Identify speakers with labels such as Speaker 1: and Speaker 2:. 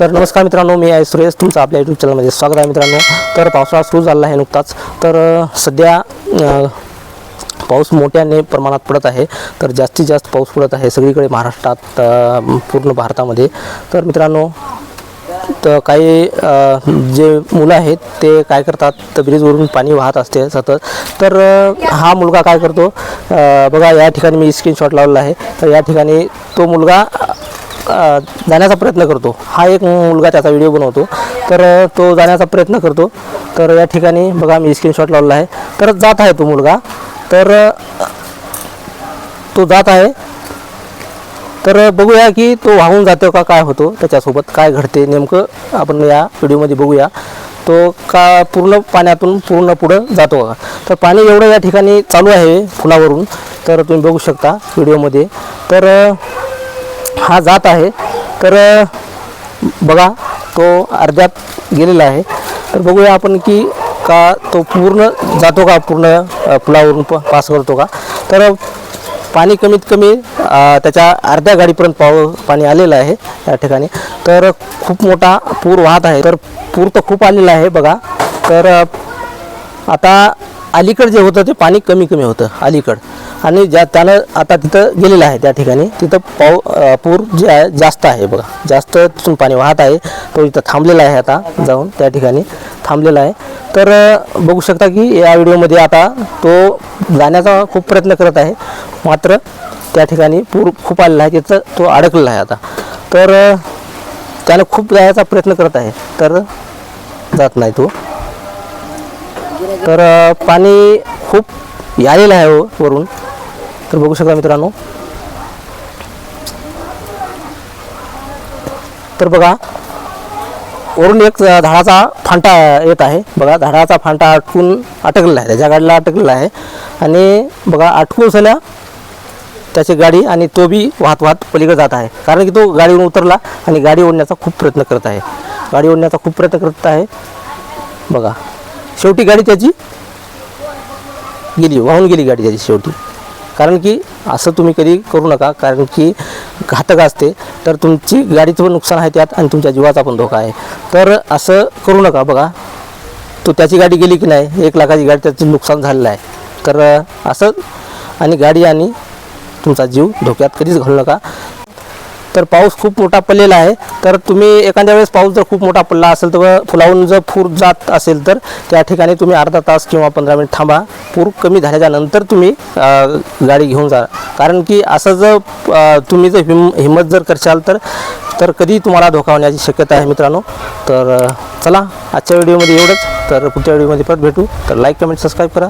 Speaker 1: तर नमस्कार मित्रांनो मी आहे सुरेश. तुमचं आपल्या यूट्यूब चॅनलमध्ये स्वागत आहे मित्रांनो. तर पावसाळा सुरू झाला आहे नुकताच. तर सध्या पाऊस मोठ्याने प्रमाणात पडत आहे. तर जास्तीत जास्त पाऊस पडत आहे सगळीकडे महाराष्ट्रात पूर्ण भारतामध्ये. तर मित्रांनो तर काही जे मुलं आहेत ते काय करतात? तर ब्रिजवरून पाणी वाहत असते सतत. तर हा मुलगा काय करतो? बघा या ठिकाणी मी स्क्रीनशॉट लावलेला आहे. तर या ठिकाणी तो मुलगा जाण्याचा प्रयत्न करतो. हा एक मुलगा त्याचा व्हिडिओ बनवतो. तर तो जाण्याचा प्रयत्न करतो. तर या ठिकाणी बघा मी स्क्रीनशॉट लावलेला आहे. तर जात आहे तो मुलगा. तर तो जात आहे. तर बघूया की तो वाहून जातो का काय होतो त्याच्यासोबत काय घडते नेमकं आपण या व्हिडिओमध्ये बघूया. तो का पूर्ण पाण्यातून पूर्ण पुढं जातो का तर पाणी एवढं या ठिकाणी चालू आहे पुलावरून. तर तुम्ही बघू शकता व्हिडिओमध्ये तर हा जात आहे. तर बघा तो अर्ध्यात गेलेला आहे. तर बघूया आपण की का तो पूर्ण जातो का? पूर्ण पुलावरून प पास करतो का? तर पाणी कमीत कमी त्याच्या अर्ध्या गाडीपर्यंत पाव पाणी आलेलं आहे या ठिकाणी. तर खूप मोठा पूर वाहत आहे. तर पूर तर खूप आलेला आहे बघा. तर आता अलीकड जे होतं ते पाणी कमी कमी होतं अलीकड. आणि ज्या त्यानं आता तिथं गेलेलं आहे त्या ठिकाणी तिथं पाऊ पूर जे आहे जास्त आहे बघा. जास्त तिथून पाणी वाहत आहे. तो इथं थांबलेला आहे आता जाऊन त्या ठिकाणी थांबलेला आहे. तर बघू शकता की या व्हिडिओमध्ये आता तो जाण्याचा खूप प्रयत्न करत आहे. मात्र त्या ठिकाणी पूर खूप आलेला आहे तिथं तो अडकलेला आहे आता. तर त्यानं खूप जायचा प्रयत्न करत आहे. तर जात नाही तो. तर पाणी खूप आलेलं आहे हो वरून. तर बघू शकता मित्रांनो. तर बघा वरून एक झाडाचा फांटा येत आहे. बघा झाडाचा फांटा अटकून अटकलेला आहे. त्याच्या गाडीला अटकलेला आहे. आणि बघा अटकून सल्या त्याची गाडी आणि तो बी वाहत वाहत पलीकडे जात आहे. कारण की तो गाडीवरून उतरला आणि गाडी ओढण्याचा खूप प्रयत्न करत आहे. गाडी ओढण्याचा खूप प्रयत्न करत आहे. बघा. शेवटी गाडी त्याची गेली वाहून गेली गाडी त्याची शेवटी. कारण की असं तुम्ही कधी करू नका कारण की घातक असते. तर तुमची गाडीचं पण नुकसान आहे त्यात आणि तुमच्या जीवाचा पण धोका आहे. तर असं करू नका बघा. तो त्याची गाडी गेली की नाही एक लाखाची गाडी त्याचं नुकसान झालेलं आहे. तर असं आणि गाडी आणि तुमचा जीव धोक्यात कधीच घालू नका. तर पाऊस खूप मोठा पडलेला आहे. तर तुम्ही एखाद्या वेळेस पाऊस जर खूप मोठा पडला असेल तर फुलावून जर पूर जात असेल तर त्या ठिकाणी तुम्ही अर्धा तास किंवा पंधरा मिनिट थांबा. पूर कमी झाल्याच्यानंतर तुम्ही गाडी घेऊन जा. कारण की असं जर तुम्ही जर हिम हिंमत जर करशाल तर तर कधी तुम्हाला धोका होण्याची शक्यता आहे मित्रांनो. तर चला आजच्या व्हिडिओमध्ये एवढंच. तर पुढच्या व्हिडिओमध्ये परत भेटू. तर लाईक कमेंट सबस्क्राईब करा.